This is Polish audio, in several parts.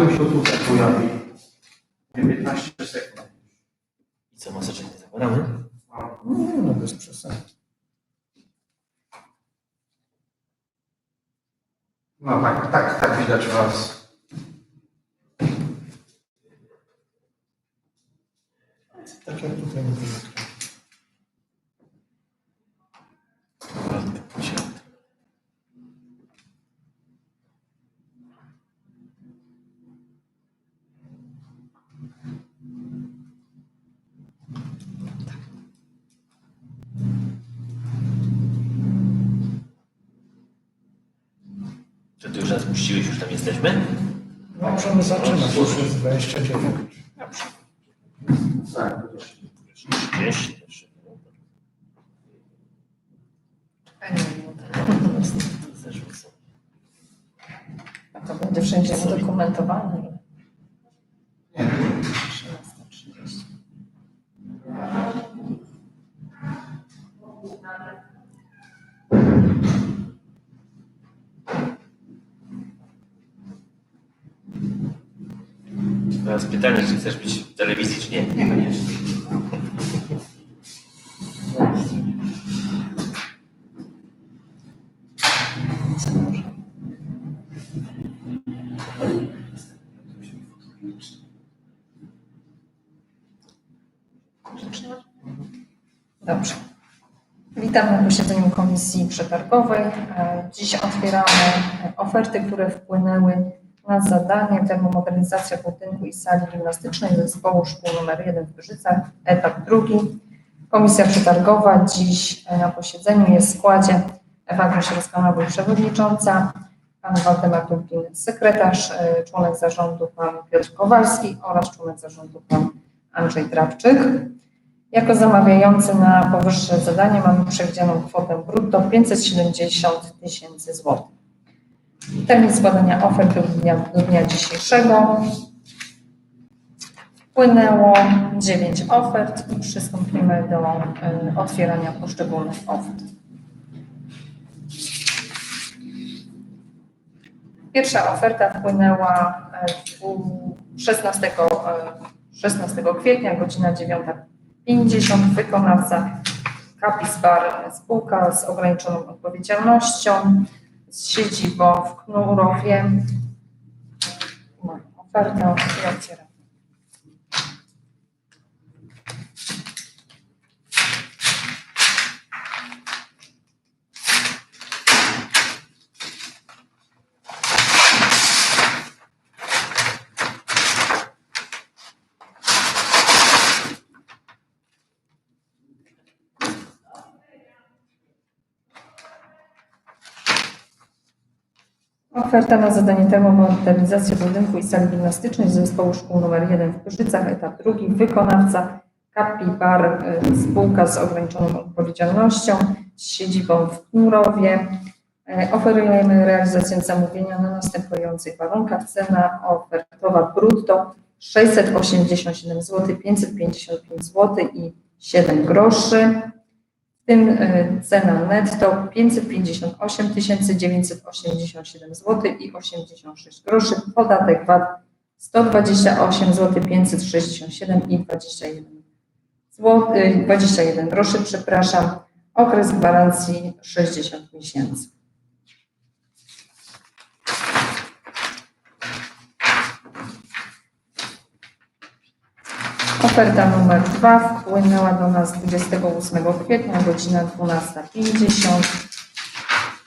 się tutaj pojawi 15 sekund. I co, maseczek nie zakładamy? Nie, no bez przesady. No tak, tak, tak widać was. Tak jak tutaj mówię. Już nas puściłeś, już tam jesteśmy? No, możemy zaczynać, już jest 29. Tak, 30 też. Zeszły są. A to będzie wszędzie udokumentowane. Nie, 13.30. Teraz pytanie, czy chcesz być w telewizji, czy nie? niekoniecznie. Dobrze. Witam na posiedzeniu Komisji Przetargowej. E, Dziś otwieramy oferty, które wpłynęły na zadanie termomodernizacja budynku i sali gimnastycznej zespołu szkół nr 1 w Pyrzycach, etap drugi. Komisja Przetargowa dziś e, na posiedzeniu jest w składzie Ewa Grosierska-Nabył przewodnicząca, pan Waldemar Dulkin sekretarz, e, członek zarządu pan Piotr Kowalski oraz członek zarządu pan Andrzej Drabczyk. Jako zamawiający na powyższe zadanie mamy przewidzianą kwotę brutto 570 tysięcy złotych. Termin składania ofert do dnia, do dnia dzisiejszego. Wpłynęło 9 ofert i przystąpimy do y, otwierania poszczególnych ofert. Pierwsza oferta wpłynęła e, dwu- 16, e, 16 kwietnia, godzina 9.50. Wykonawca Kapis Bar, spółka z ograniczoną odpowiedzialnością z siedzibą w Knurowie. Ofertę i Oferta na zadanie termomodernizacji budynku i sali gimnastycznej zespołu szkół nr 1 w Pyrzycach, etap drugi. Wykonawca Kapi Bar, y, spółka z ograniczoną odpowiedzialnością z siedzibą w Knurowie. Y, Oferujemy realizację zamówienia na następujących warunkach. Cena ofertowa brutto 687 zł, 555 zł i 7 groszy. W tym y, cena netto 558 987 zł i 86 groszy. Podatek VAT 128 zł 567 i 21 zł, y, 21 groszy, przepraszam. Okres gwarancji 60 miesięcy. Oferta numer dwa wpłynęła do nas 28 kwietnia, godzina 12.50.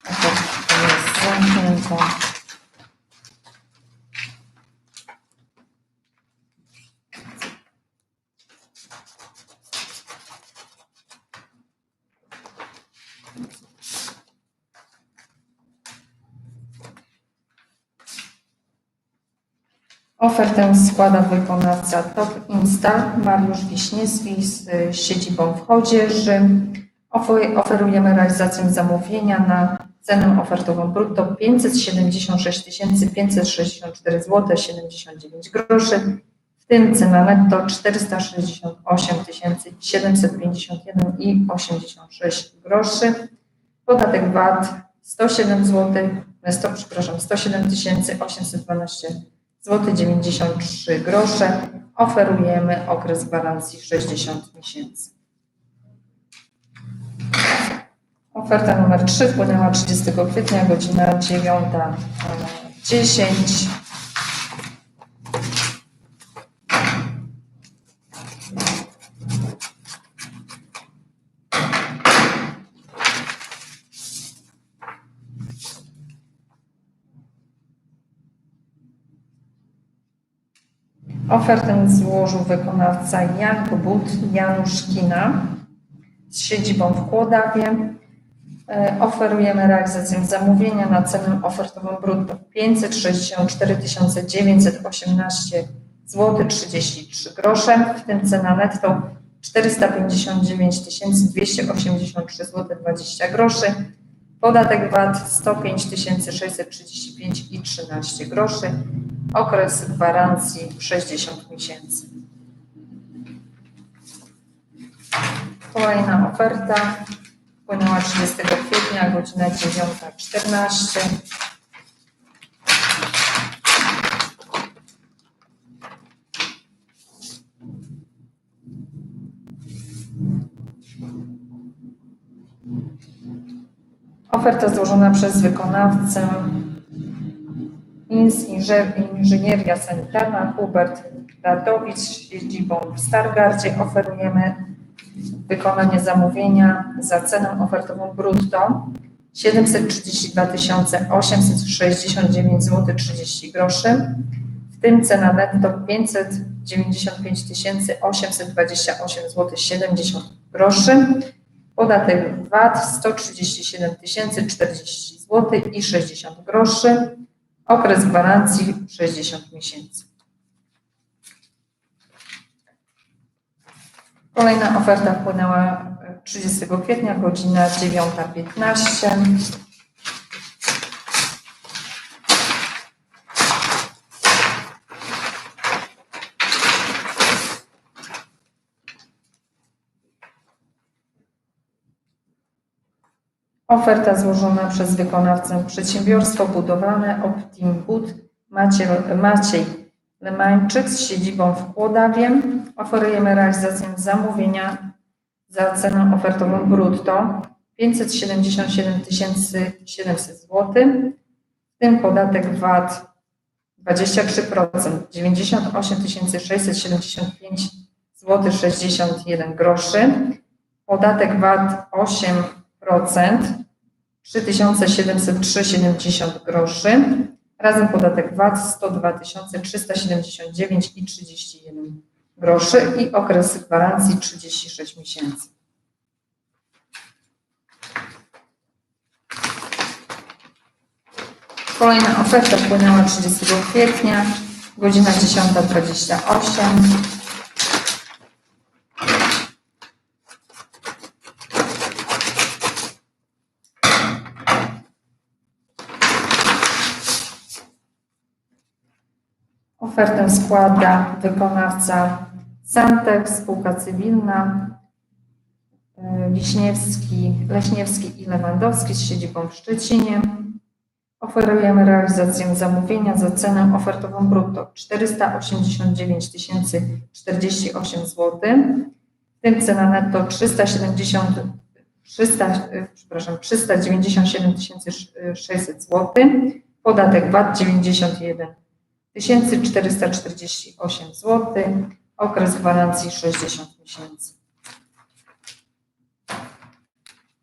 Oferta jest. Ofertę składa wykonawca Top Install Mariusz Wiśniewski z y, siedzibą w Chodzieży. Ofe- Oferujemy realizację zamówienia na cenę ofertową brutto 576 564 zł 79 groszy, w tym cena netto 468 751 i 86 groszy. Podatek VAT 107 zł, 100, przepraszam, 107 812 złoty 93 grosze. Oferujemy okres gwarancji 60 miesięcy. Oferta numer 3 wpłynęła 30 kwietnia, godzina 9.10. Ofertę złożył wykonawca Jan Kubut Janusz Kina z siedzibą w Kłodawie. E, Oferujemy realizację zamówienia na cenę ofertową brutto 564 918 zł 33 grosze, w tym cena netto 459 283 zł 20 groszy, podatek VAT 105 635 i 13 groszy, okres gwarancji 60 miesięcy. Kolejna oferta wpłynęła 30 kwietnia, godzina 9.14. Oferta złożona przez wykonawcę Inżynier- Inżynieria Sanitarna Hubert Radowicz z siedzibą w Stargardzie. Oferujemy wykonanie zamówienia za cenę ofertową brutto. 732 869 zł 30 groszy, w tym cena netto 595 828 zł 70 groszy, podatek VAT 137 040 zł i 60 groszy, okres gwarancji 60 miesięcy. Kolejna oferta wpłynęła e, 30 kwietnia, godzina 9.15. Oferta złożona przez wykonawcę przedsiębiorstwo budowlane Optim Bud Maciej, Maciej Lemańczyk z siedzibą w Kłodawie. Oferujemy realizację zamówienia za cenę ofertową brutto 577 700 zł, w tym podatek VAT 23%, 98 675 zł 61 groszy, podatek VAT 8%, 3703,70 groszy, razem podatek VAT 102 379 i 31 groszy i okres gwarancji 36 miesięcy. Kolejna oferta wpłynęła 30 kwietnia, godzina 10.28. Ofertę składa wykonawca Santek, spółka cywilna, y, Wiśniewski, Leśniewski i Lewandowski z siedzibą w Szczecinie. Oferujemy realizację zamówienia za cenę ofertową brutto 489 048 zł, w tym cena netto 370, 300, y, przepraszam, 397 600 zł, podatek VAT 91 1448 zł, okres gwarancji 60 miesięcy.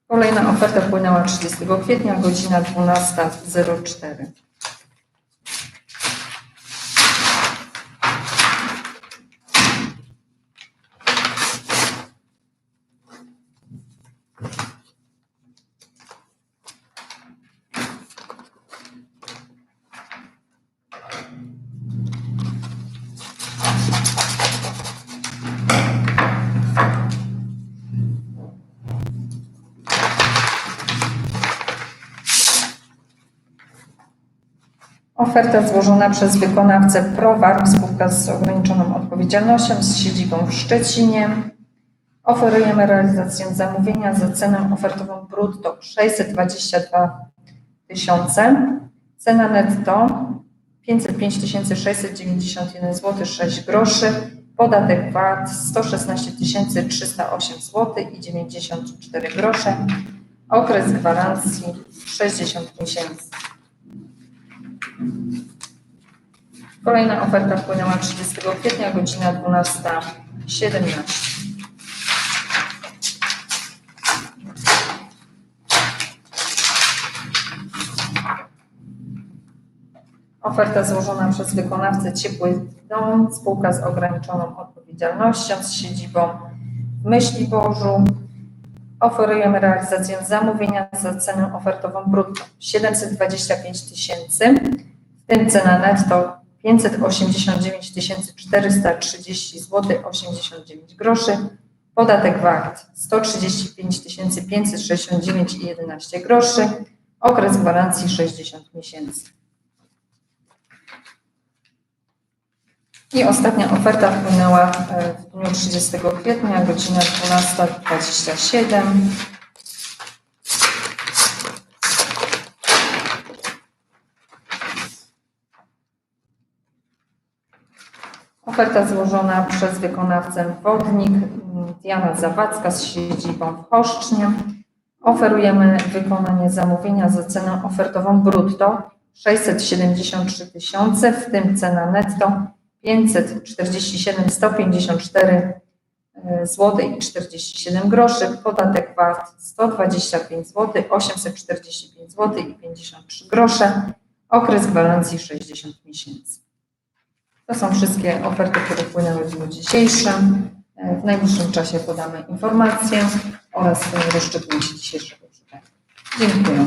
Kolejna oferta wpłynęła 30 kwietnia, godzina 12.04. Oferta złożona przez wykonawcę Prowar, spółka z ograniczoną odpowiedzialnością z siedzibą w Szczecinie. Oferujemy realizację zamówienia za cenę ofertową brutto 622 tysiące. Cena netto 505 691 zł 6 groszy. Podatek VAT 116 308 zł i 94 grosze. Okres gwarancji 60 miesięcy. Kolejna oferta wpłynęła 30 kwietnia, godzina 12.17. Oferta złożona przez wykonawcę Ciepły Dom, spółka z ograniczoną odpowiedzialnością z siedzibą w Myśliborzu. Oferujemy realizację zamówienia za cenę ofertową brutto 725 tysięcy, cena netto 589 430 zł 89 groszy. Podatek VAT 135 569 i 11 groszy. Okres gwarancji 60 miesięcy. I ostatnia oferta wpłynęła e, w dniu 30 kwietnia, godzina 12.27. Oferta złożona przez wykonawcę Wodnik Diana Zawadzka z siedzibą w Choszcznie. Oferujemy wykonanie zamówienia za cenę ofertową brutto 673 tysiące, w tym cena netto 547 154 zł i 47 groszy, podatek VAT 125 zł, 845 zł i 53 grosze, okres gwarancji 60 miesięcy. To są wszystkie oferty, które wpłynęły w dniu dzisiejszym. E, W najbliższym czasie podamy informacje oraz rozstrzygnięcie dzisiejszego czytania. Dziękuję.